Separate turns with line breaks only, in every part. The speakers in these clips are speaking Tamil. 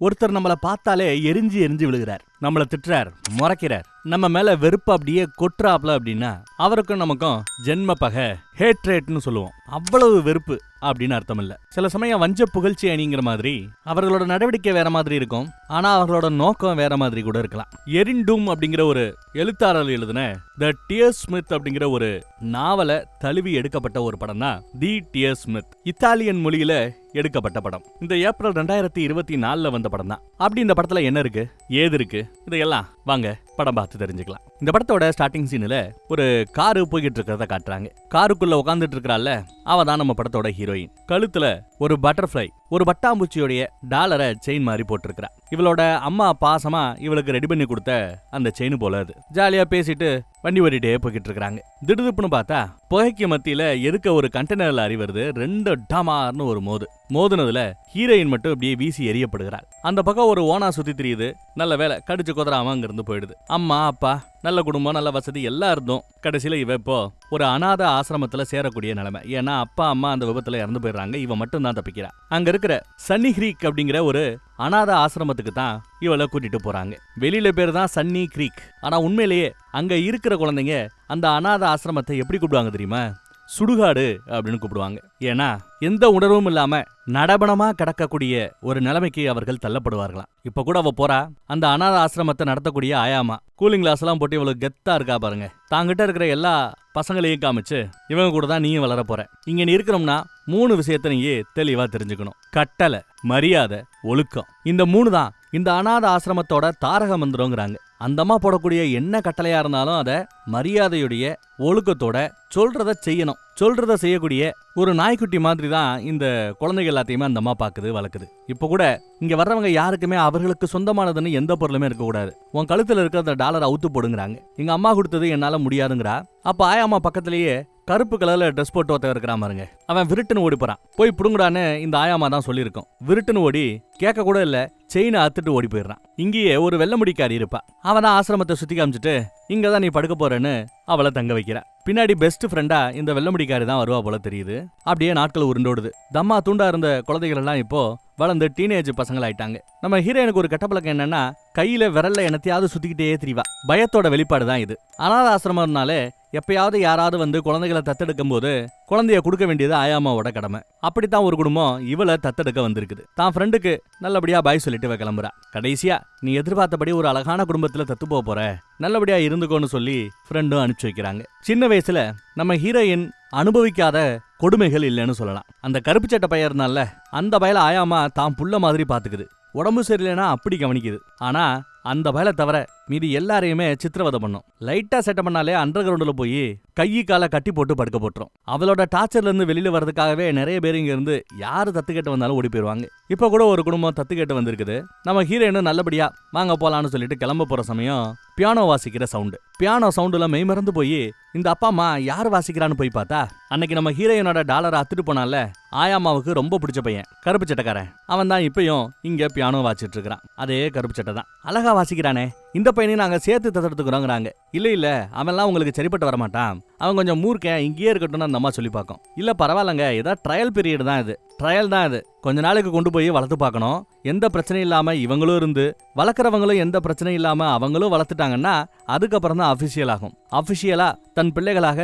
ஒருத்தர் நம்மள பார்த்தாலே எரிஞ்சு எரிஞ்சு விழுகிறார். நம்மள திட்டுறார் முறைக்கிறார். நம்ம மேல வெறுப்பு அப்படியே கொட்டுறாப்ல அப்படின்னா அவருக்கும் நமக்கும் ஜென்ம பகை ஹேட்ரேட்னு சொல்லுவோம். அவ்வளவு வெறுப்பு அப்படின்னு அர்த்தம் இல்ல சில சமயம் வஞ்ச புகழ்ச்சி அணிங்கிற மாதிரி அவர்களோட நடவடிக்கை வேற மாதிரி இருக்கும். ஆனா அவர்களோட நோக்கம் வேற மாதிரி கூட இருக்கலாம். எரிண்டும் அப்படிங்கிற ஒரு எழுத்தாளர் எழுதின த டியர் ஸ்மித் அப்படிங்கிற ஒரு நாவல தழுவி எடுக்கப்பட்ட ஒரு படம் தான் தி டியர் ஸ்மித் இத்தாலியன் மொழியில எடுக்கப்பட்ட படம். இந்த ஏப்ரல் ரெண்டாயிரத்தி இருபத்தி நாலுல வந்த படம் தான் அப்படி இந்த படத்துல என்ன இருக்கு? ஏது இருக்கு? இதையெல்லாம் வாங்க படம் பார்த்து தெரிஞ்சுக்கலாம். இந்த படத்தோட ஸ்டார்டிங் சீனில் ஒரு காரு போய்கிட்டு இருக்கிறத காட்டுறாங்க. காருக்குள்ள உட்காந்துட்டு இருக்கிறாள்ல அவ தான் நம்ம படத்தோட ஹீரோயின் கழுத்துல ஒரு பட்டர்ஃப்ளை ஒரு பட்டாம்பூச்சியோடைய டாலரை செயின் மாதிரி போட்டிருக்கிறா. இவளோட அம்மா பாசமா இவளுக்கு ரெடி பண்ணி கொடுத்த அந்த செயின் போல அது. ஜாலியா பேசிட்டு வண்டி ஓடிட்டே போய்கிட்டு இருக்கிறாங்க. திடுதுப்புன்னு பார்த்தா புகைக்கு மத்தியில எதுக்க ஒரு கண்டெய்னர் லாரி வருது ரெண்டு டமார்னு ஒரு மோது. மோதுனதுல ஹீரோயின் மட்டும் அப்படியே வீசி எரியப்படுகிறாள் அந்த பக்கம் ஒரு ஓனா சுத்தி தெரியுது. நல்ல வேலை கடிச்சு குதறாம அங்கிருந்து போயிடுது. அம்மா அப்பா நல்ல குடும்பம் நல்ல வசதி எல்லாம் இருந்தோம் கடைசியில இவ இப்போ ஒரு அனாத ஆசிரமத்துல சேரக்கூடிய நிலைமை. ஏன்னா அப்பா அம்மா அந்த விபத்துல இறந்து போயிடுறாங்க. இவ மட்டும் தான் தப்பிக்கிறா. அங்க இருக்கிற சன்னி கிரீக் அப்படிங்கிற ஒரு அனாத ஆசிரமத்துக்கு தான் இவளை கூட்டிட்டு போறாங்க. வெளியில பேர் தான் சன்னி கிரீக். ஆனா உண்மையிலேயே அங்க இருக்கிற குழந்தைங்க அந்த அனாத ஆசிரமத்தை எப்படி கூப்பிடுவாங்க தெரியுமா? சுடுகாடு அப்படின்னு கூப்பிடுவாங்க. ஏன்னா எந்த உணர்வும் இல்லாம நடபணமா கிடக்கக்கூடிய ஒரு நிலைமைக்கு அவர்கள் தள்ளப்படுவார்களாம். இப்ப கூட அவ போறா. அந்த அனாத ஆசிரமத்தை நடத்தக்கூடிய ஆயாமா. கூலிங் கிளாஸ் எல்லாம் போட்டு இவ்வளவு கெத்தா இருக்கா பாருங்க. தாங்கிட்ட இருக்கிற எல்லா பசங்களையும் காமிச்சு இவங்க கூட தான் நீயும் வளர போற. இங்க நீ இருக்கிறோம்னா மூணு விஷயத்த நீ தெளிவா தெரிஞ்சுக்கணும். கட்டளை மரியாதை ஒழுக்கம். இந்த மூணு தான் இந்த அனாத ஆசிரமத்தோட தாரக மந்திரங்கிறாங்க. அந்த அம்மா போடக்கூடிய என்ன கட்டளையா இருந்தாலும் அதை மரியாதையுடைய ஒழுக்கத்தோட சொல்றத செய்யணும். சொல்றத செய்யக்கூடிய ஒரு நாய்க்குட்டி மாதிரி தான் இந்த குழந்தைகள் எல்லாத்தையுமே அந்த அம்மா பாக்குது வளர்க்குது. இப்போ கூட இங்க வர்றவங்க யாருக்குமே அவர்களுக்கு சொந்தமானதுன்னு எந்த பொருளுமே இருக்கக்கூடாது. உன் கழுத்துல இருக்கிற அந்த டாலர் அவுத்து போடுங்கிறாங்க. எங்க அம்மா கொடுத்தது என்னால முடியாதுங்கிறா. அப்ப ஆயாம்மா பக்கத்திலேயே கருப்பு கலர்ல ட்ரெஸ் போட்டு ஒருத்தன் இருக்கிறான் பாருங்க. அவன் விருட்டுன்னு ஓடி போறான். போய் புடுங்குடான்னு இந்த ஆயாமா தான் சொல்லியிருக்கோம். விருட்டுன்னு ஓடி கேட்க கூட இல்ல செயினை அத்துட்டு ஓடி போயிடுறான். இங்கேயே ஒரு வெள்ளமுடிக்காரி இருப்பா. அவன் தான் ஆசிரமத்தை சுத்தி காமிச்சிட்டு இங்க தான் நீ படுக்க போறேன்னு அவளை தங்க வைக்கிறான் பின்னாடி பெஸ்ட் ஃப்ரெண்டா இந்த வெள்ளமுடிக்காரி தான் வருவா போல தெரியுது. அப்படியே நாட்கள் உருண்டோடுது. தம்மா தூண்டா இருந்த குழந்தைகள் எல்லாம் இப்போ வளர்ந்து டீனேஜ் பசங்களாயிட்டாங்க நம்ம ஹீரோயினுக்கு ஒரு கெட்டப்பழக்கம் என்னன்னா கையில விரல்ல என்னத்தையாவது சுத்திக்கிட்டே திரிவா. பயத்தோட வெளிப்பாடு தான் இது. அனாத ஆசிரமம்னாலே எப்பயாவது யாராவது வந்து குழந்தைகளை தத்தெடுக்கும் போது குழந்தைய கொடுக்க வேண்டியது ஆயாமாவோட கடமை. அப்படித்தான் ஒரு குடும்பம் இவளை தத்தெடுக்க வந்திருக்குது. தான் ஃப்ரெண்டுக்கு நல்லபடியா பாய் சொல்லிட்டு இவ கிளம்புறா. கடைசியா நீ எதிர்பார்த்தபடி ஒரு அழகான குடும்பத்துல தத்து போக போற. நல்லபடியா இருந்துக்கோன்னு சொல்லி ஃப்ரெண்டும் அனுப்பிச்சு வைக்கிறாங்க. சின்ன வயசுல நம்ம ஹீரோயின் அனுபவிக்காத கொடுமைகள் இல்லைன்னு சொல்லலாம். அந்த கருப்பு சட்டை பையன் இருந்தால அந்த பயல ஆயாமா தான் புள்ள மாதிரி பாத்துக்குது. உடம்பு சரியில்லைன்னா அப்படி கவனிக்குது. ஆனா அந்த பயலை தவிர மீதி எல்லாரையுமே சித்திரவதை பண்ணும். லைட்டா செட்டப் பண்ணாலே அண்டர் கிரவுண்டில் போய் கை காலை கட்டி போட்டு படுக்க போட்டுரும். அவளோட டார்ச்சர்ல இருந்து வெளியில வர்றதுக்காகவே நிறைய பேர் இங்க இருந்து யாரு தத்து கேட்டு வந்தாலும் ஓடி போயிருவாங்க. இப்ப கூட ஒரு குடும்பம் தத்து கேட்டு வந்திருக்குது. நம்ம ஹீரோயினும் நல்லபடியா வாங்க போலான்னு சொல்லிட்டு கிளம்ப போற சமயம் பியானோ வாசிக்கிற சவுண்டு பியானோ சவுண்டுல மெய்மறந்து போய் இந்த அப்பா அம்மா யார் வாசிக்கிறான்னு போய் பார்த்தா அன்னைக்கு நம்ம ஹீரோயினோட டாலரை அத்துட்டு போனால ஆயாமாவுக்கு ரொம்ப பிடிச்ச பையன் கருப்பு சட்டைக்காரன். அவன் தான் இப்பயும் இங்க பியானோ வாசிட்டு இருக்கிறான். அதே கருப்பு சட்டை தான். அழகா வாசிக்கிறானே. இந்த பையனையும் நாங்க சேர்த்து தத்தெடுத்துக்கிறோங்கிறாங்க. இல்ல இல்லை அவன்லாம் உங்களுக்கு சரிப்பட்டு வர மாட்டான் அவன் கொஞ்சம் மூர்க்கேன் இங்கேயே இருக்கட்டும்னு அந்த அம்மா சொல்லி பார்க்கும். இல்ல பரவாயில்லங்க ஏதாவது ட்ரையல் பீரியட் தான் இது. ட்ரையல் தான் இது. கொஞ்ச நாளைக்கு கொண்டு போய் வளர்த்து பார்க்கணும். எந்த பிரச்சனையும் இல்லாம இவங்களும் இருந்து வளர்க்குறவங்களும் எந்த பிரச்சனையும் இல்லாம அவங்களும் வளர்த்துட்டாங்கன்னா அதுக்கப்புறம் தான் அஃபிஷியல் ஆகும். அஃபிஷியலாக தன் பிள்ளைகளாக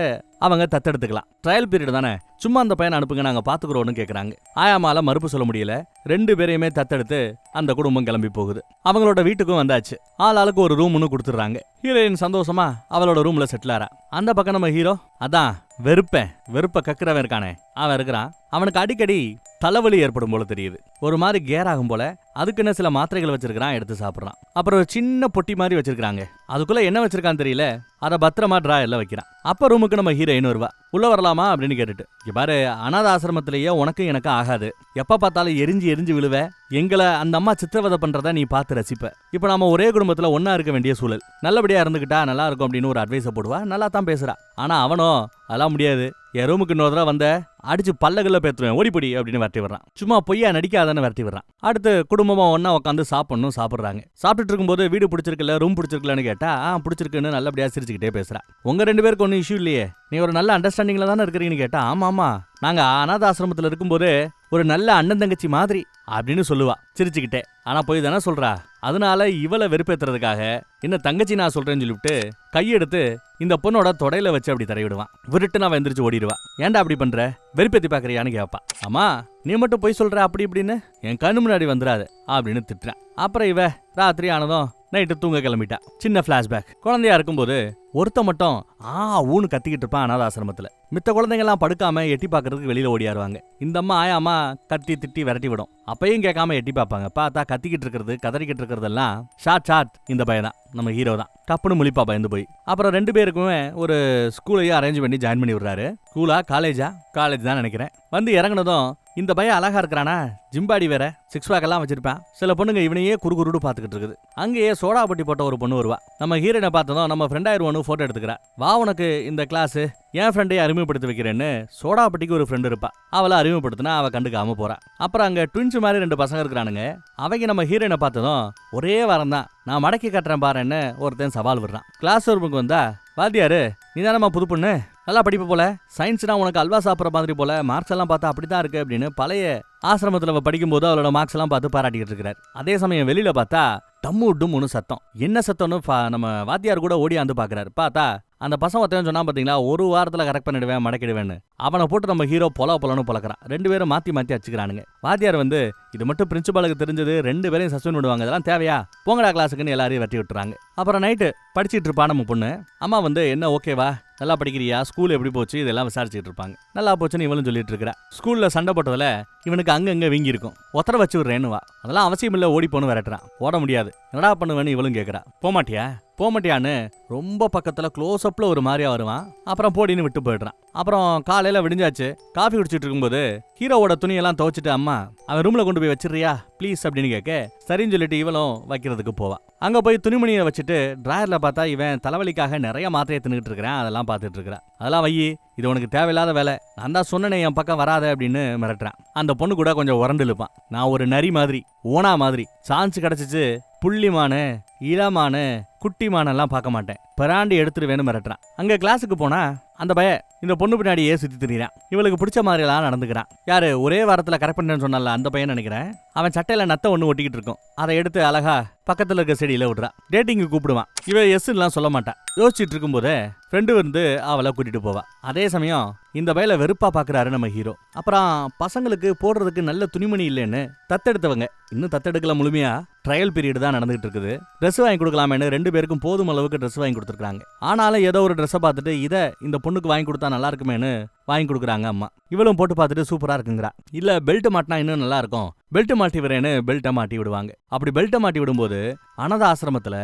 அவங்க தத்தெடுத்துக்கலாம். ட்ரையல் பீரியட் தானே? சும்மா அந்த பையனை அனுப்புங்க நாங்க பார்த்துக்குறோன்னு கேட்குறாங்க ஆயாமால மறுப்பு சொல்ல முடியல. ரெண்டு பேரையுமே தத்தெடுத்து அந்த குடும்பம் கிளம்பி போகுது. அவங்களோட வீட்டுக்கும் வந்தாச்சு. ஆள் ஆளுக்கு ஒரு ரூம்னு கொடுத்துட்றாங்க. ஹீரோயின் சந்தோஷமா அவளோட ரூம்ல செட்டில் ஆறா. அந்த பக்கம் நம்ம ஹீரோ அதான் வெறுப்பேன். வெறுப்ப கக்குறவன் இருக்கானே. அவன் இருக்கிறான். அவனுக்கு அடிக்கடி தலைவலி ஏற்படும் போல தெரியுது. ஒரு மாதிரி கேர் ஆகும் போல அதுக்குன்னு சில மாத்திரைகள் வச்சிருக்கிறான் எடுத்து சாப்பிட்றான். அப்புறம் ஒரு சின்ன பொட்டி மாதிரி வச்சிருக்காங்க அதுக்குள்ள என்ன வச்சிருக்கான்னு தெரியல. அதை பத்திரமா ட்ரா எல்லாம் வைக்கிறான். அப்ப ரூமுக்கு நம்ம ஹீரோயின் வருவா. உள்ள வரலாமா அப்படின்னு கேட்டுட்டு. பாரு அனாத ஆசிரமத்திலேயே உனக்கும் எனக்கு ஆகாது. எப்ப பார்த்தாலும் எரிஞ்சு எரிஞ்சு விழுவ. எங்களை அந்த அம்மா சித்திரவதை பண்றத நீ பார்த்து ரசிப்ப. இப்ப நாம ஒரே குடும்பத்துல ஒன்னா இருக்க வேண்டிய சூழல். நல்லபடியா இருந்துகிட்டா நல்லா இருக்கும் அப்படின்னு ஒரு அட்வைஸை போடுவா. நல்லா தான் பேசுறா. ஆனா அவனோ அதெல்லாம் முடியாது. என் ரூமுக்கு இன்னொரு தடவை வந்த அடிச்சு பல்லகல்ல பேத்துருவேன் ஓடிப்படி அப்படின்னு விரட்டி விடுறான். சும்மா பொய்யா நடிக்காதானே விரட்டி விடுறான். அடுத்து குடும்பமா ஒன்னா உட்காந்து சாப்பிடணும் சாப்பிடுறாங்க. சாப்பிட்டுட்டு இருக்கும்போது வீடு பிடிச்சிருக்கல ரூம் பிடிச்சிருக்கலன்னு கேட்டா ஆ பிடிச்சிருக்குன்னு நல்லபடியா சிரிச்சுக்கிட்டே பேசுறேன் உங்க ரெண்டு பேருக்கு ஒன்றும் இஷ்யூ இல்லையே. நீ ஒரு நல்ல அண்டர்ஸ்டாண்டிங்ல தானே இருக்கிறீங்கன்னு கேட்டா ஆமா ஆமா நாங்க அனாத ஆசிரமத்துல இருக்கும்போது ஒரு நல்ல அண்ணன் தங்கச்சி மாதிரி அப்படின்னு சொல்லுவா. சிரிச்சுக்கிட்டே. ஆனா போய் தானே சொல்றா. அதனால இவளை வெறுப்பேத்துறதுக்காக என்ன தங்கச்சி நான் சொல்றேன்னு சொல்லிவிட்டு கையெடுத்து இந்த பொண்ணோட தொடையில வச்சு அப்படி தரையிடுவான். விருட்டு நான் எந்திரிச்சு ஓடிடுவா ஏன்டா அப்படி பண்ற? வெறுப்பேத்தி பாக்குறியான்னு கேட்பா அம்மா நீ மட்டும் போய் சொல்ற அப்படி இப்படின்னு? என் கண்ணு முன்னாடி வந்துடாது அப்படின்னு திட்டுறேன் அப்புறம் இவ ராத்திரி ஆனதும் நைட்டு தூங்க கிளம்பிட்டா. சின்ன ஃபிளாஷ்பேக் குழந்தையா இருக்கும்போது ஒருத்த மட்டும் ஆ ஊன்னு கத்திக்கிட்டு இருப்பான் அனாதாசிரமத்துல மித்த குழந்தைங்கலாம் படுக்காம எட்டி பார்க்கறதுக்கு வெளியில ஓடியாருவாங்க. இந்த அம்மா ஆயாமா கத்தி திட்டி விரட்டி விடும். அப்பயும் கேட்காம எட்டி பார்ப்பாங்க. பார்த்தா கத்திக்கிட்டு இருக்கிறது கதறிக்கிட்டு இருக்கிறதெல்லாம் ஷாட் ஷாட் இந்த பையன் தான். நம்ம ஹீரோ தான். டப்புன்னு முழிப்பா பயந்து போய். அப்புறம் ரெண்டு பேருக்குமே ஒரு ஸ்கூலையும் அரேஞ்ச் பண்ணி ஜாயின் பண்ணி விடுறாரு. ஸ்கூலா காலேஜா? காலேஜ் தான் நினைக்கிறேன். வந்து இறங்குனதும் இந்த பையன் அழகா இருக்கிறானா? ஜிம்பாடி வேற சிக்ஸ் பேக் எல்லாம் வச்சிருப்பான். சில பொண்ணுங்க இவனையே குறுகுருடு பார்த்துக்கிட்டு இருக்குது. அங்கேயே சோடா பட்டி போட்ட ஒரு பொண்ணு வருவா. நம்ம ஹீரோனை பார்த்ததும் நம்ம ஃப்ரெண்ட் ஆயிருவோன்னு போட்டோ எடுத்துக்கிறா. வா உனக்கு இந்த கிளாஸ் என் ஃப்ரெண்டையே அறிமுகப்படுத்தி வைக்கிறேன்னு சோடாபட்டிக்கு ஒரு ஃப்ரெண்டு இருப்பா. அவளை அறிமுகப்படுத்தினா அவ கண்டுக்காம போறா. அப்புறம் அங்க ட்வின்ஸ் மாதிரி ரெண்டு பசங்க இருக்கிறானுங்க. அவங்க நம்ம ஹீரோனை பார்த்ததும் ஒரே வாரம் தான். நான் மடக்கி கட்டுறேன் பாருன்னு ஒருத்தன் சவால் விடுறான். கிளாஸ் ரூமுக்கு வந்தா வாத்தியாரு நீ தானம்மா புது பொண்ணு? நல்லா படிப்பு போல. சயின்ஸ்னா உனக்கு அல்வா சாப்பிட்ற மாதிரி போல. மார்க்ஸ் எல்லாம் பார்த்தா அப்படி தான் இருக்கு அப்படின்னு பழைய ஆசிரமத்தில் அவ படிக்கும்போது அவளோட மார்க்ஸ் எல்லாம் பார்த்து பாராட்டிக்கிட்டு இருக்கிறார். அதே சமயம் வெளியில பார்த்தா டம்மு டும்முன்னு சத்தம். என்ன சத்தம்னு பா- நம்ம வாத்தியார் கூட ஓடியாந்து பார்க்கறாரு. பார்த்தா அந்த பசங்க ஒருத்தன் சொன்னா பாத்தீங்களா ஒரு வாரத்துல கரெக்ட் பண்ணிடுவேன் மடக்கிடுவேன்னு. அவனை போட்டு நம்ம ஹீரோ பொல பொலன்னு பொழக்கிறான் ரெண்டு பேரும் மாத்தி மாத்தி அடிச்சுக்கிறானுங்க. வாத்தியார் வந்து இது மட்டும் பிரின்சிபாலுக்கு தெரிஞ்சது ரெண்டு பேரையும் சஸ்பெண்ட் விடுவாங்க இதெல்லாம் தேவையா? போங்கடா கிளாஸுக்குன்னு எல்லாரையும் வெட்டி விட்டுறாங்க. அப்புறம் நைட்டு படிச்சுட்டு இருப்பான் நம்ம பொண்ணு. அம்மா வந்து என்ன ஓகேவா நல்லா படிக்கிறியா? ஸ்கூல் எப்படி போச்சு? இதெல்லாம் விசாரிச்சுட்டு இருப்பாங்க. நல்லா போச்சுன்னு இவளும் சொல்லிட்டு இருக்கிறா. ஸ்கூல்ல சண்டை போட்டதுல இவனுக்கு அங்கங்க வீங்கி இருக்கும் ஒத்தர வச்சு விடுறேன்னு வா. அதெல்லாம் அவசியம் இல்லை ஓடி போன்னு விரட்டுறான். ஓட முடியாது. என்னடா பண்ணுவேன்னு இவளும் கேக்குறா. போமாட்டியா? போமாட்டியான்னு ரொம்ப பக்கத்துல க்ளோஸ் அப்பில் ஒரு மாதிரியா வருவான். அப்புறம் போடின்னு விட்டு போயிடுறான். அப்புறம் காலையில விடிஞ்சாச்சு. காஃபி குடிச்சிட்டு இருக்கும்போது ஹீரோவோட துணியெல்லாம் துவைச்சிட்டு அம்மா அவன் ரூம்ல கொண்டு போய் வச்சிடுறியா? ப்ளீஸ் அப்படின்னு கேட்க சரின்னு சொல்லிட்டு இவளும் வைக்கிறதுக்கு போவான் அங்க போய் துணிமணியை வச்சுட்டு ட்ராயரில் பார்த்தா இவன் தலைவலிக்காக நிறைய மாத்திரையை தின்னுட்டு இருக்கிறான். அதெல்லாம் பார்த்துட்டு இருக்கிறான் அதெல்லாம் வை இது உனக்கு தேவையில்லாத வேலை. நான் தான் சொன்னனே என் பக்கம் வராத அப்படின்னு மிரட்டுறான். அந்த பொண்ணு கூட கொஞ்சம் உரண்டு இழுப்பான். நான் ஒரு நரி மாதிரி ஓனா மாதிரி சான்ஸ் கிடச்சிச்சு புள்ளிமானு இளமானு குட்டிமானெல்லாம் பார்க்க மாட்டேன். பிராண்டி எடுத்துருவேன்னு மிரட்டுறான். அங்கே கிளாஸுக்கு போனா அந்த பய இந்த பொண்ணு பின்னாடியே சுத்தி திரியிறான். இவளுக்கு பிடிச்ச மாதிரிலாம் நடந்துக்கிறான். யாரு ஒரே வாரத்தில் கரெக்ட் பண்ணேன்னு சொன்னால அந்த பையன் நினைக்கிறேன். அவன் சட்டையில நத்த ஒன்று ஒட்டிக்கிட்டு இருக்கும் அதை எடுத்து அழகா பக்கத்தில் இருக்க செடியில் விடுறான் டேட்டிங்கு கூப்பிடுவான். இவ எஸ்லாம் சொல்ல மாட்டான் யோசிச்சுட்டு இருக்கும்போது ஃப்ரெண்டு வந்து அவளை கூட்டிட்டு போவான் அதே சமயம் இந்த வயல வெறுப்பா பாக்குறாரு நம்ம ஹீரோ. அப்புறம் பசங்களுக்கு போடுறதுக்கு நல்ல துணிமணி இல்லைன்னு தத்தெடுத்தவங்க. இன்னும் தத்தெடுக்கல முழுமையா. ட்ரையல் பீரியட் தான் நடந்துகிட்டு இருக்குது. ட்ரெஸ் வாங்கி கொடுக்கலாமேன்னு ரெண்டு பேருக்கும் போதும் அளவுக்கு ட்ரெஸ் வாங்கி கொடுத்துருக்காங்க ஆனாலும் ஏதோ ஒரு ட்ரெஸ்ஸை பார்த்துட்டு இதை இந்த பொண்ணுக்கு வாங்கி கொடுத்தா நல்லா இருக்குமேனு வாங்கி கொடுக்குறாங்க அம்மா. இவளும் போட்டு பார்த்துட்டு சூப்பரா இருக்குங்கிறா. இல்ல பெல்ட் மாட்டினா இன்னும் நல்லா இருக்கும் பெல்ட் மாட்டி வரேன்னு பெல்ட்டை மாட்டி விடுவாங்க. அப்படி பெல்ட்டை மாட்டி விடும்போது அனாத ஆசிரமத்தில்